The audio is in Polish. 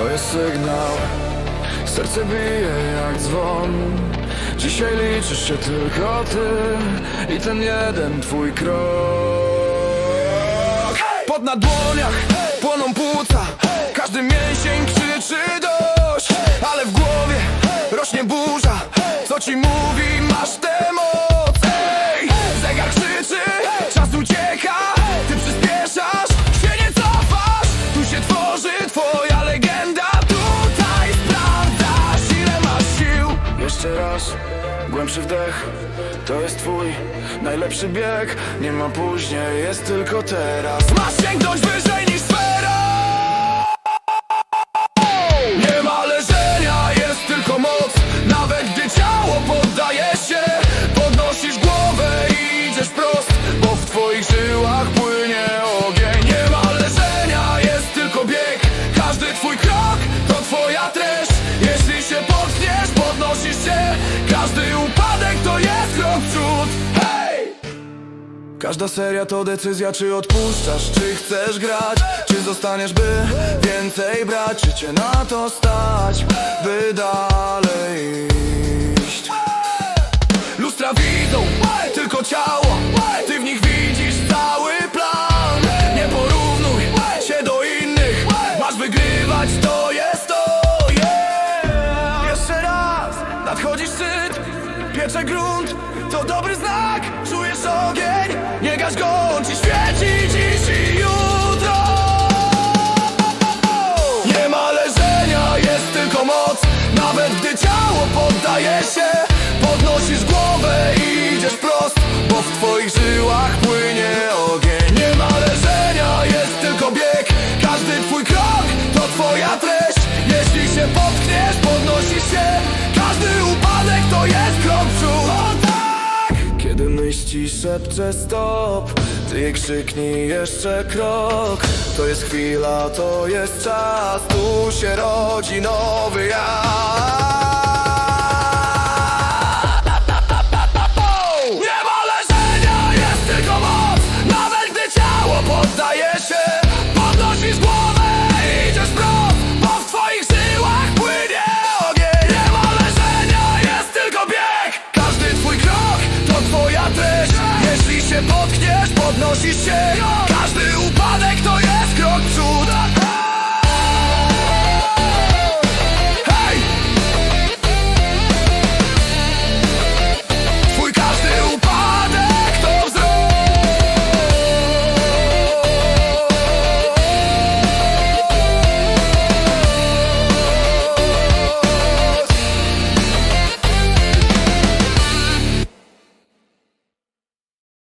To jest sygnał. Serce bije jak dzwon. Dzisiaj liczysz się tylko ty I ten jeden twój krok. Pod na dłoniach płoną płuca. Każdy mięsień krzyczy dość. Ale w głowie rośnie burza. Co ci mówi? Masz tę głębszy wdech To jest twój najlepszy bieg. Nie ma później, jest tylko teraz. Masz sięgnąć wyżej niż sfera Każda seria to decyzja, czy odpuszczasz, czy chcesz grać Czy zostaniesz, by więcej brać Czy cię na to stać, by dalej iść Lustra widzą tylko ciało Ty w nich widzisz cały plan Nie porównuj się do innych Masz wygrywać, to jest to yeah. Jeszcze raz nadchodzi szczyt Piecze grunt, to dobry znak! Czujesz ogień, nie gaś go szepcze stop Ty krzyknij jeszcze krok. To jest chwila, to jest czas Tu się rodzi nowy ja podnosisz się